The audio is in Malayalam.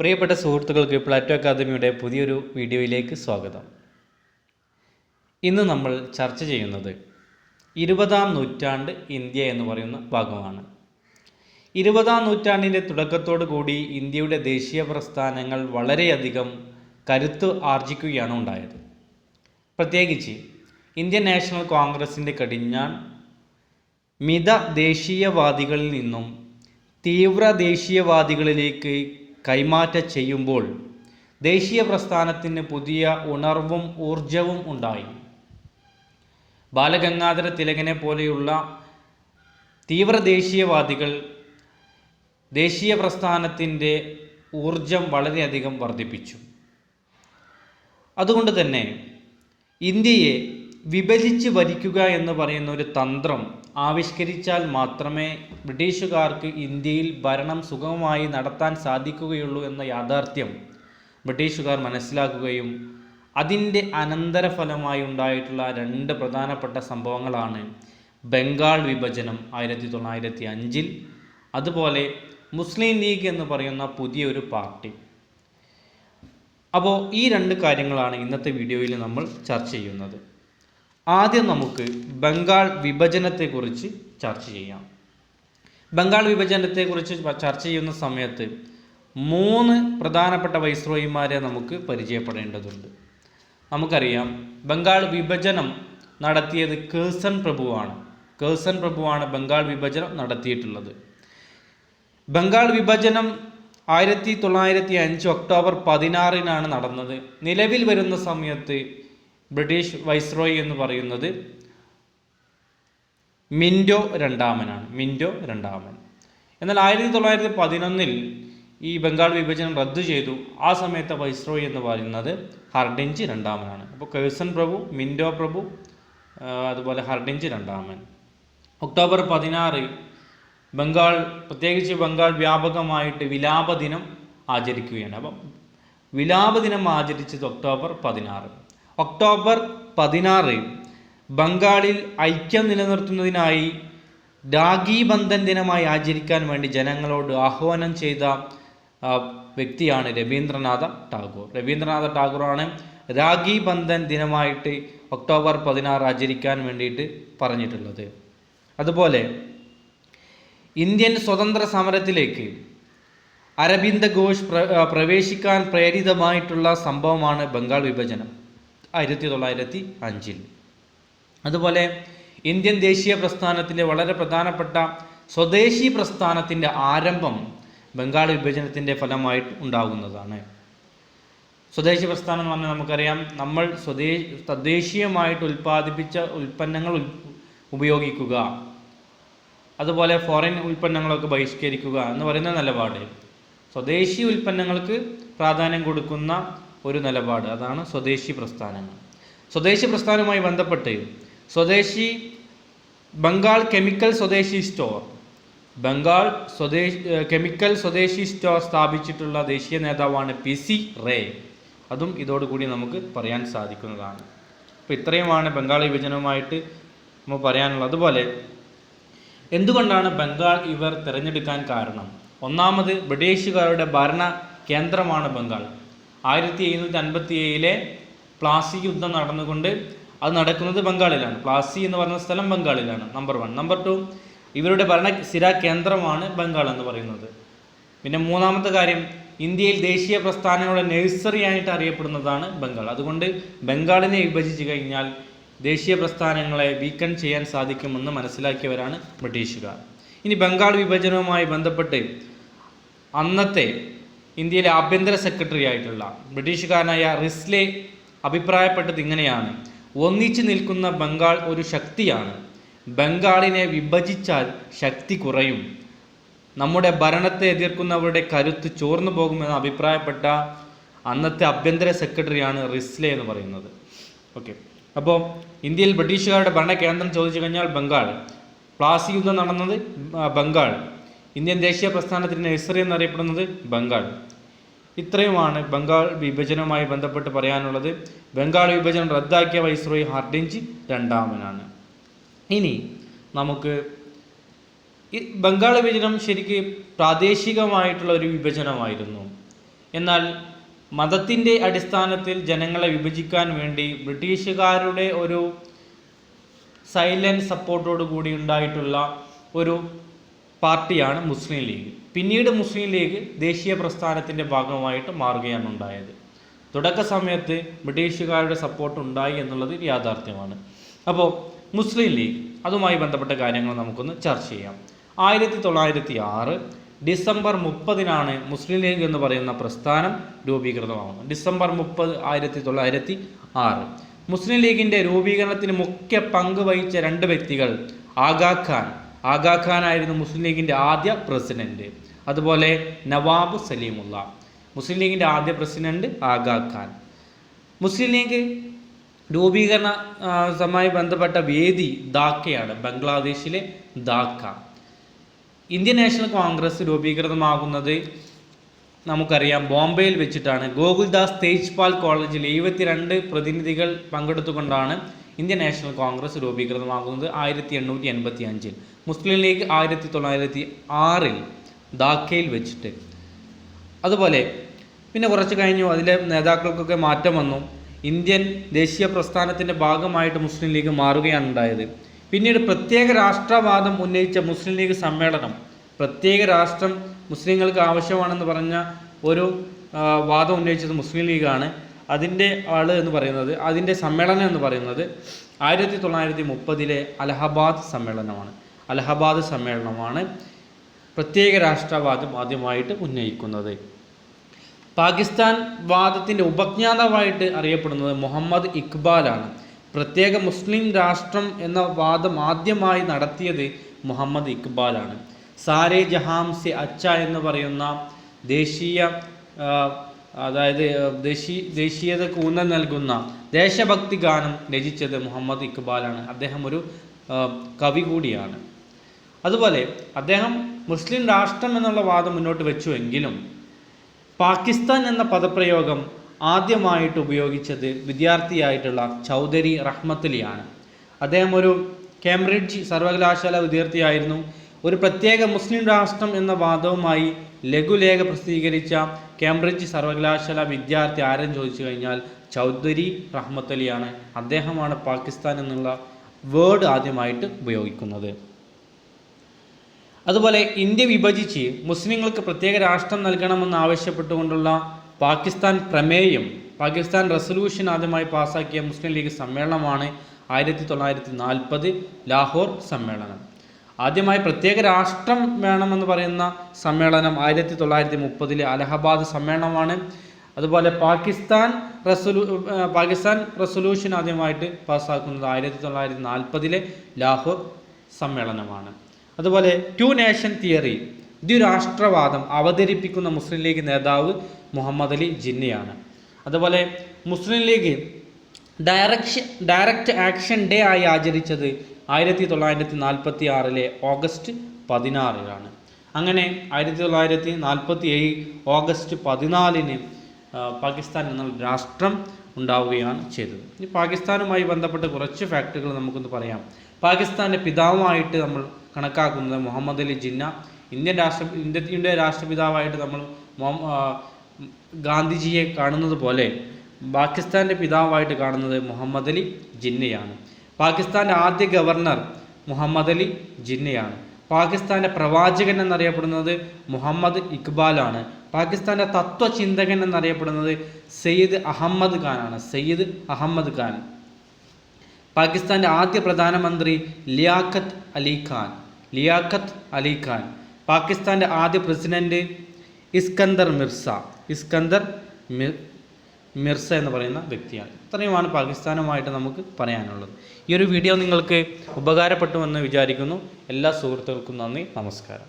പ്രിയപ്പെട്ട സുഹൃത്തുക്കൾക്ക് പ്ലാറ്റോ അക്കാദമിയുടെ പുതിയൊരു വീഡിയോയിലേക്ക് സ്വാഗതം. ഇന്ന് നമ്മൾ ചർച്ച ചെയ്യുന്നത് ഇരുപതാം നൂറ്റാണ്ട് ഇന്ത്യ എന്ന് പറയുന്ന ഭാഗമാണ്. ഇരുപതാം നൂറ്റാണ്ടിന്റെ തുടക്കത്തോടു കൂടി ഇന്ത്യയുടെ ദേശീയ പ്രസ്ഥാനങ്ങൾ വളരെയധികം കരുത്ത് ആർജിക്കുകയാണ് ഉണ്ടായത്. പ്രത്യേകിച്ച് ഇന്ത്യൻ നാഷണൽ കോൺഗ്രസിന്റെ കടിഞ്ഞാൺ മിത ദേശീയവാദികളിൽ നിന്നും തീവ്ര ദേശീയവാദികളിലേക്ക് കൈമാറ്റം ചെയ്യുമ്പോൾ ദേശീയ പ്രസ്ഥാനത്തിന് പുതിയ ഉണർവും ഊർജവും ഉണ്ടായി. ബാലഗംഗാധര തിലകനെ പോലെയുള്ള തീവ്ര ദേശീയവാദികൾ ദേശീയ പ്രസ്ഥാനത്തിന്റെ ഊർജം വളരെയധികം വർദ്ധിപ്പിച്ചു. അതുകൊണ്ട് തന്നെ ഇന്ത്യയെ വിഭജിച്ച് ഭരിക്കുക എന്ന് പറയുന്ന ഒരു തന്ത്രം ആവിഷ്കരിച്ചാൽ മാത്രമേ ബ്രിട്ടീഷുകാർക്ക് ഇന്ത്യയിൽ ഭരണം സുഗമമായി നടത്താൻ സാധിക്കുകയുള്ളൂ എന്ന യാഥാർത്ഥ്യം ബ്രിട്ടീഷുകാർ മനസ്സിലാക്കുകയും അതിന്റെ അനന്തരഫലമായി ഉണ്ടായിട്ടുള്ള രണ്ട് പ്രധാനപ്പെട്ട സംഭവങ്ങളാണ് ബംഗാൾ വിഭജനം ആയിരത്തി തൊള്ളായിരത്തി അഞ്ചിൽ അതുപോലെ മുസ്ലിം ലീഗ് എന്ന് പറയുന്ന പുതിയൊരു പാർട്ടി. അപ്പോൾ ഈ രണ്ട് കാര്യങ്ങളാണ് ഇന്നത്തെ വീഡിയോയിൽ നമ്മൾ ചർച്ച ചെയ്യുന്നത്. ആദ്യം നമുക്ക് ബംഗാൾ വിഭജനത്തെക്കുറിച്ച് ചർച്ച ചെയ്യാം. ബംഗാൾ വിഭജനത്തെക്കുറിച്ച് ചർച്ച ചെയ്യുന്ന സമയത്ത് മൂന്ന് പ്രധാനപ്പെട്ട വൈസ്രോയിമാരെ നമുക്ക് പരിചയപ്പെടേണ്ടതുണ്ട്. നമുക്കറിയാം ബംഗാൾ വിഭജനം നടത്തിയത് കേസൻ പ്രഭുവാണ്. കേസൻ പ്രഭുവാണ് ബംഗാൾ വിഭജനം നടത്തിയിട്ടുള്ളത്. ബംഗാൾ വിഭജനം ആയിരത്തി തൊള്ളായിരത്തി അഞ്ച് ഒക്ടോബർ പതിനാറിനാണ് നടന്നത്. നിലവിൽ വരുന്ന സമയത്ത് ബ്രിട്ടീഷ് വൈസ്രോയി എന്ന് പറയുന്നത് മിൻഡോ രണ്ടാമനാണ് മിൻഡോ രണ്ടാമൻ. എന്നാൽ ആയിരത്തി തൊള്ളായിരത്തി പതിനൊന്നിൽ ഈ ബംഗാൾ വിഭജനം റദ്ദു ചെയ്തു. ആ സമയത്തെ വൈസ്രോയി എന്ന് പറയുന്നത് ഹർഡിഞ്ച് രണ്ടാമനാണ്. അപ്പോൾ കേഴ്സൺ പ്രഭു മിൻഡോ പ്രഭു അതുപോലെ ഹർഡിഞ്ച് രണ്ടാമൻ. ഒക്ടോബർ പതിനാറ് ബംഗാൾ പ്രത്യേകിച്ച് ബംഗാൾ വ്യാപകമായിട്ട് വിലാപ ദിനം ആചരിക്കുകയാണ്. അപ്പം വിലാപ ദിനം ആചരിച്ചത് ഒക്ടോബർ പതിനാറ്. ഒക്ടോബർ പതിനാറ് ബംഗാളിൽ ഐക്യം നിലനിർത്തുന്നതിനായി രാഖി ബന്ധൻ ദിനമായി ആചരിക്കാൻ വേണ്ടി ജനങ്ങളോട് ആഹ്വാനം ചെയ്ത വ്യക്തിയാണ് രവീന്ദ്രനാഥ ടാഗോർ. രവീന്ദ്രനാഥ ടാഗോറാണ് രാഖി ബന്ധൻ ദിനമായിട്ട് ഒക്ടോബർ പതിനാറ് ആചരിക്കാൻ വേണ്ടിയിട്ട് പറഞ്ഞിട്ടുള്ളത്. അതുപോലെ ഇന്ത്യൻ സ്വതന്ത്ര സമരത്തിലേക്ക് അരബിന്ദ ഘോഷ് പ്രവേശിക്കാൻ പ്രേരിതമായിട്ടുള്ള സംഭവമാണ് ബംഗാൾ വിഭജനം. ആയിരത്തി തൊള്ളായിരത്തി അഞ്ചിൽ അതുപോലെ ഇന്ത്യൻ ദേശീയ പ്രസ്ഥാനത്തിന്റെ വളരെ പ്രധാനപ്പെട്ട സ്വദേശി പ്രസ്ഥാനത്തിന്റെ ആരംഭം ബംഗാൾ വിഭജനത്തിന്റെ ഫലമായിട്ട് ഉണ്ടാകുന്നതാണ്. സ്വദേശി പ്രസ്ഥാനം എന്ന് പറഞ്ഞാൽ നമുക്കറിയാം നമ്മൾ സ്വദേ തദ്ദേശീയമായിട്ട് ഉൽപ്പാദിപ്പിച്ച ഉൽപ്പന്നങ്ങൾ ഉപയോഗിക്കുക. അതുപോലെ ഫോറിൻ ഉൽപ്പന്നങ്ങളൊക്കെ ബഹിഷ്കരിക്കുക എന്ന് പറയുന്ന നിലപാട്. സ്വദേശി ഉൽപ്പന്നങ്ങൾക്ക് പ്രാധാന്യം കൊടുക്കുന്ന ഒരു നിലപാട്. അതാണ് സ്വദേശി പ്രസ്ഥാനങ്ങൾ. സ്വദേശി പ്രസ്ഥാനവുമായി ബന്ധപ്പെട്ട് സ്വദേശി ബംഗാൾ കെമിക്കൽ സ്വദേശി സ്റ്റോർ. ബംഗാൾ സ്വദേശി കെമിക്കൽ സ്വദേശി സ്റ്റോർ സ്ഥാപിച്ചിട്ടുള്ള ദേശീയ നേതാവാണ് പി സി റേ. അതും ഇതോടുകൂടി നമുക്ക് പറയാൻ സാധിക്കുന്നതാണ്. അപ്പോൾ ഇത്രയുമാണ് ബംഗാൾ വിഭജനവുമായിട്ട് നമ്മൾ പറയാനുള്ളത്. അതുപോലെ എന്തുകൊണ്ടാണ് ബംഗാൾ ഇവർ തിരഞ്ഞെടുക്കാൻ കാരണം? ഒന്നാമത് ബ്രിട്ടീഷുകാരുടെ ഭരണ കേന്ദ്രമാണ് ബംഗാൾ. ആയിരത്തി എഴുന്നൂറ്റി അൻപത്തി ഏഴിലെ പ്ലാസി യുദ്ധം നടന്നുകൊണ്ട് അത് നടക്കുന്നത് ബംഗാളിലാണ്. പ്ലാസി എന്ന് പറയുന്ന സ്ഥലം ബംഗാളിലാണ് നമ്പർ വൺ നമ്പർ ടു ഇവരുടെ ഭരണ കേന്ദ്രമാണ് ബംഗാൾ എന്ന് പറയുന്നത്. പിന്നെ മൂന്നാമത്തെ കാര്യം ഇന്ത്യയിൽ ദേശീയ പ്രസ്ഥാനങ്ങളുടെ നഴ്സറി ആയിട്ട് അറിയപ്പെടുന്നതാണ് ബംഗാൾ. അതുകൊണ്ട് ബംഗാളിനെ വിഭജിച്ചു കഴിഞ്ഞാൽ ദേശീയ പ്രസ്ഥാനങ്ങളെ വീക്കൺ ചെയ്യാൻ സാധിക്കുമെന്ന് മനസ്സിലാക്കിയവരാണ് ബ്രിട്ടീഷുകാർ. ഇനി ബംഗാൾ വിഭജനവുമായി ബന്ധപ്പെട്ട് അന്നത്തെ ഇന്ത്യയിലെ ആഭ്യന്തര സെക്രട്ടറി ആയിട്ടുള്ള ബ്രിട്ടീഷുകാരനായ റിസ്ലെ അഭിപ്രായപ്പെട്ടത് ഇങ്ങനെയാണ്. ഒന്നിച്ചു നിൽക്കുന്ന ബംഗാൾ ഒരു ശക്തിയാണ്. ബംഗാളിനെ വിഭജിച്ചാൽ ശക്തി കുറയും. നമ്മുടെ ഭരണത്തെ എതിർക്കുന്നവരുടെ കരുത്ത് ചോർന്നു പോകുമെന്ന് അഭിപ്രായപ്പെട്ട അന്നത്തെ ആഭ്യന്തര സെക്രട്ടറിയാണ് റിസ്ലെ എന്ന് പറയുന്നത്. ഓക്കെ. അപ്പോൾ ഇന്ത്യയിൽ ബ്രിട്ടീഷുകാരുടെ ഭരണ കേന്ദ്രം ചോദിച്ചു കഴിഞ്ഞാൽ ബംഗാൾ. പ്ലാസി യുദ്ധം നടന്നത് ബംഗാൾ. ഇന്ത്യൻ ദേശീയ പ്രസ്ഥാനത്തിന് നഴ്സറി എന്നറിയപ്പെടുന്നത് ബംഗാൾ. ഇത്രയുമാണ് ബംഗാൾ വിഭജനവുമായി ബന്ധപ്പെട്ട് പറയാനുള്ളത്. ബംഗാൾ വിഭജനം റദ്ദാക്കിയ വൈസ്രോയി ഹാർഡിഞ്ച് രണ്ടാമനാണ്. ഇനി നമുക്ക് ഈ ബംഗാൾ വിഭജനം ശരിക്ക് പ്രാദേശികമായിട്ടുള്ള ഒരു വിഭജനമായിരുന്നു. എന്നാൽ മതത്തിന്റെ അടിസ്ഥാനത്തിൽ ജനങ്ങളെ വിഭജിക്കാൻ വേണ്ടി ബ്രിട്ടീഷുകാരുടെ ഒരു സൈലന്റ് സപ്പോർട്ടോട് കൂടി ഉണ്ടായിട്ടുള്ള ഒരു പാർട്ടിയാണ് മുസ്ലിം ലീഗ്. പിന്നീട് മുസ്ലിം ലീഗ് ദേശീയ പ്രസ്ഥാനത്തിന്റെ ഭാഗമായിട്ട് മാറുകയാണ് ഉണ്ടായത്. തുടക്ക സമയത്ത് ബ്രിട്ടീഷുകാരുടെ സപ്പോർട്ട് ഉണ്ടായി എന്നുള്ളത് യാഥാർത്ഥ്യമാണ്. അപ്പോൾ മുസ്ലിം ലീഗ് അതുമായി ബന്ധപ്പെട്ട കാര്യങ്ങൾ നമുക്കൊന്ന് ചർച്ച ചെയ്യാം. ആയിരത്തി തൊള്ളായിരത്തി ആറ് ഡിസംബർ മുപ്പതിനാണ് മുസ്ലിം ലീഗ് എന്ന് പറയുന്ന പ്രസ്ഥാനം രൂപീകൃതമാകുന്നത് ഡിസംബർ മുപ്പത് ആയിരത്തി തൊള്ളായിരത്തി ആറ്. മുസ്ലിം ലീഗിന്റെ രൂപീകരണത്തിന് മുഖ്യ പങ്ക് വഹിച്ച രണ്ട് വ്യക്തികൾ ആഗാ ഖാൻ ആഗാ ഖാൻ ആയിരുന്നു മുസ്ലിം ലീഗിന്റെ ആദ്യ പ്രസിഡന്റ് അതുപോലെ നവാബ് സലീമുള്ള. മുസ്ലിം ലീഗിന്റെ ആദ്യ പ്രസിഡന്റ് ആഗാഖാൻ മുസ്ലിം ലീഗ് രൂപീകരണ ആ, ബന്ധപ്പെട്ട വേദി ധാക്കയാണ് ബംഗ്ലാദേശിലെ ധാക്ക. ഇന്ത്യൻ നാഷണൽ കോൺഗ്രസ് രൂപീകൃതമാകുന്നത് നമുക്കറിയാം ബോംബെയിൽ വെച്ചിട്ടാണ്. ഗോകുൽദാസ് തേജ്പാൽ കോളേജിൽ എഴുപത്തിരണ്ട് പ്രതിനിധികൾ പങ്കെടുത്തുകൊണ്ടാണ് ഇന്ത്യൻ നാഷണൽ കോൺഗ്രസ് രൂപീകൃതമാകുന്നത് ആയിരത്തി എണ്ണൂറ്റി എൺപത്തി അഞ്ചിൽ മുസ്ലിം ലീഗ് ആയിരത്തി തൊള്ളായിരത്തി ആറിൽ ധാക്കയിൽ വെച്ചിട്ട്. അതുപോലെ പിന്നെ കുറച്ച് കഴിഞ്ഞു അതിലെ നേതാക്കൾക്കൊക്കെ മാറ്റം വന്നു. ഇന്ത്യൻ ദേശീയ പ്രസ്ഥാനത്തിന്റെ ഭാഗമായിട്ട് മുസ്ലിം ലീഗ് മാറുകയാണ് ഉണ്ടായത്. പിന്നീട് പ്രത്യേക രാഷ്ട്രവാദം ഉന്നയിച്ച മുസ്ലിം ലീഗ് സമ്മേളനം പ്രത്യേക രാഷ്ട്രം മുസ്ലിങ്ങൾക്ക് ആവശ്യമാണെന്ന് പറഞ്ഞ ഒരു വാദം ഉന്നയിച്ചത് മുസ്ലിം ലീഗാണ് അതിന്റെ ആൾ എന്ന് പറയുന്നത് അതിന്റെ സമ്മേളനം എന്ന് പറയുന്നത് ആയിരത്തി തൊള്ളായിരത്തി മുപ്പതിലെ അലഹബാദ് സമ്മേളനമാണ്. അലഹബാദ് സമ്മേളനമാണ് പ്രത്യേക രാഷ്ട്രവാദം ആദ്യമായിട്ട് ഉന്നയിക്കുന്നത്. പാകിസ്ഥാൻ വാദത്തിന്റെ ഉപജ്ഞാതാവായിട്ട് അറിയപ്പെടുന്നത് മുഹമ്മദ് ഇക്ബാലാണ്. പ്രത്യേക മുസ്ലിം രാഷ്ട്രം എന്ന വാദം ആദ്യമായി നടത്തിയത് മുഹമ്മദ് ഇക്ബാലാണ്. സാരെ ജഹാം സെ അച്ച എന്ന് പറയുന്ന ദേശീയ അതായത് ദേശീ ദേശീയതയ്ക്ക് ഊന്നൽ നൽകുന്ന ദേശഭക്തി ഗാനം രചിച്ചത് മുഹമ്മദ് ഇക്ബാലാണ്. അദ്ദേഹം ഒരു കവി കൂടിയാണ്. അതുപോലെ അദ്ദേഹം മുസ്ലിം രാഷ്ട്രം എന്നുള്ള വാദം മുന്നോട്ട് വെച്ചുവെങ്കിലും പാകിസ്ഥാൻ എന്ന പദപ്രയോഗം ആദ്യമായിട്ട് ഉപയോഗിച്ചത് വിദ്യാർത്ഥിയായിട്ടുള്ള ചൗധരി റഹ്മത്തലിയാണ്. അദ്ദേഹം ഒരു കേംബ്രിഡ്ജ് സർവകലാശാല വിദ്യാർത്ഥിയായിരുന്നു. ഒരു പ്രത്യേക മുസ്ലിം രാഷ്ട്രം എന്ന വാദവുമായി ലഘുലേഖ പ്രസിദ്ധീകരിച്ച കേംബ്രിഡ്ജ് സർവകലാശാല വിദ്യാർത്ഥി ആരെന്ന് ചോദിച്ചു കഴിഞ്ഞാൽ ചൗധരി റഹ്മത്തലിയാണ്. അദ്ദേഹമാണ് പാകിസ്ഥാൻ എന്നുള്ള വേർഡ് ആദ്യമായിട്ട് ഉപയോഗിക്കുന്നത്. അതുപോലെ ഇന്ത്യ വിഭജിച്ച് മുസ്ലിങ്ങൾക്ക് പ്രത്യേക രാഷ്ട്രം നൽകണമെന്ന് ആവശ്യപ്പെട്ടുകൊണ്ടുള്ള പാകിസ്ഥാൻ പ്രമേയം പാകിസ്ഥാൻ റെസൊല്യൂഷൻ ആദ്യമായി പാസാക്കിയ മുസ്ലിം ലീഗ് സമ്മേളനമാണ് ആയിരത്തി തൊള്ളായിരത്തി നാൽപ്പത് ലാഹോർ സമ്മേളനം. ആദ്യമായി പ്രത്യേക രാഷ്ട്രം വേണമെന്ന് പറയുന്ന സമ്മേളനം ആയിരത്തി തൊള്ളായിരത്തി മുപ്പതിലെ അലഹബാദ് സമ്മേളനമാണ്. അതുപോലെ പാകിസ്ഥാൻ റെസൊലൂ പാകിസ്ഥാൻ റെസൊല്യൂഷൻ ആദ്യമായിട്ട് പാസ്സാക്കുന്നത് ആയിരത്തി തൊള്ളായിരത്തി നാൽപ്പതിലെ ലാഹോർ സമ്മേളനമാണ്. അതുപോലെ ടു നേഷൻ തിയറി ദ്വിരാഷ്ട്രവാദം അവതരിപ്പിക്കുന്ന മുസ്ലിം ലീഗ് നേതാവ് മുഹമ്മദ് അലി ജിന്നയാണ്. അതുപോലെ Muslim League direction direct action day ആയി ആചരിച്ചത് ആയിരത്തി തൊള്ളായിരത്തി നാൽപ്പത്തി ആറിലെ ഓഗസ്റ്റ് പതിനാറിലാണ് അങ്ങനെ ആയിരത്തി തൊള്ളായിരത്തി നാൽപ്പത്തി ഏഴ് ഓഗസ്റ്റ് പതിനാലിന് പാകിസ്ഥാൻ എന്ന രാഷ്ട്രം ഉണ്ടാവുകയാണ് ചെയ്തത്. ഈ പാകിസ്ഥാനുമായി ബന്ധപ്പെട്ട് കുറച്ച് ഫാക്റ്റുകൾ നമുക്കൊന്ന് പറയാം. പാകിസ്ഥാന്റെ പിതാവുമായിട്ട് നമ്മൾ കണക്കാക്കുന്നത് മുഹമ്മദ് അലി ജിന്ന. ഇന്ത്യൻ രാഷ്ട്ര ഇന്ത്യയുടെ രാഷ്ട്രപിതാവായിട്ട് നമ്മൾ ഗാന്ധിജിയെ കാണുന്നത് പോലെ പാകിസ്ഥാന്റെ പിതാവായിട്ട് കാണുന്നത് മുഹമ്മദ് അലി ജിന്നയാണ്. പാകിസ്ഥാന്റെ ആദ്യ ഗവർണർ മുഹമ്മദ് അലി ജിന്നയാണ്. പാകിസ്ഥാന്റെ പ്രവാചകൻ എന്നറിയപ്പെടുന്നത് മുഹമ്മദ് ഇക്ബാലാണ്. പാകിസ്ഥാന്റെ തത്വചിന്തകൻ എന്നറിയപ്പെടുന്നത് സയ്യിദ് അഹമ്മദ് ഖാനാണ്. സയ്യിദ് അഹമ്മദ് ഖാൻ. പാകിസ്ഥാന്റെ ആദ്യ പ്രധാനമന്ത്രി ലിയാഖത്ത് അലി ഖാൻ. ലിയാഖത്ത് അലി ഖാൻ. പാകിസ്ഥാന്റെ ആദ്യ പ്രസിഡന്റ് ഇസ്കന്ദർ മിർസ. ഇസ്കന്ദർ മിർ മിർസ എന്ന് പറയുന്ന വ്യക്തിയാണ്. ഇത്രയുമാണ് പാകിസ്ഥാനുമായിട്ട് നമുക്ക് പറയാനുള്ളത്. ഈ ഒരു വീഡിയോ നിങ്ങൾക്ക് ഉപകാരപ്പെട്ടുവെന്ന് വിചാരിക്കുന്നു. എല്ലാ സുഹൃത്തുക്കൾക്കും നന്ദി. നമസ്കാരം.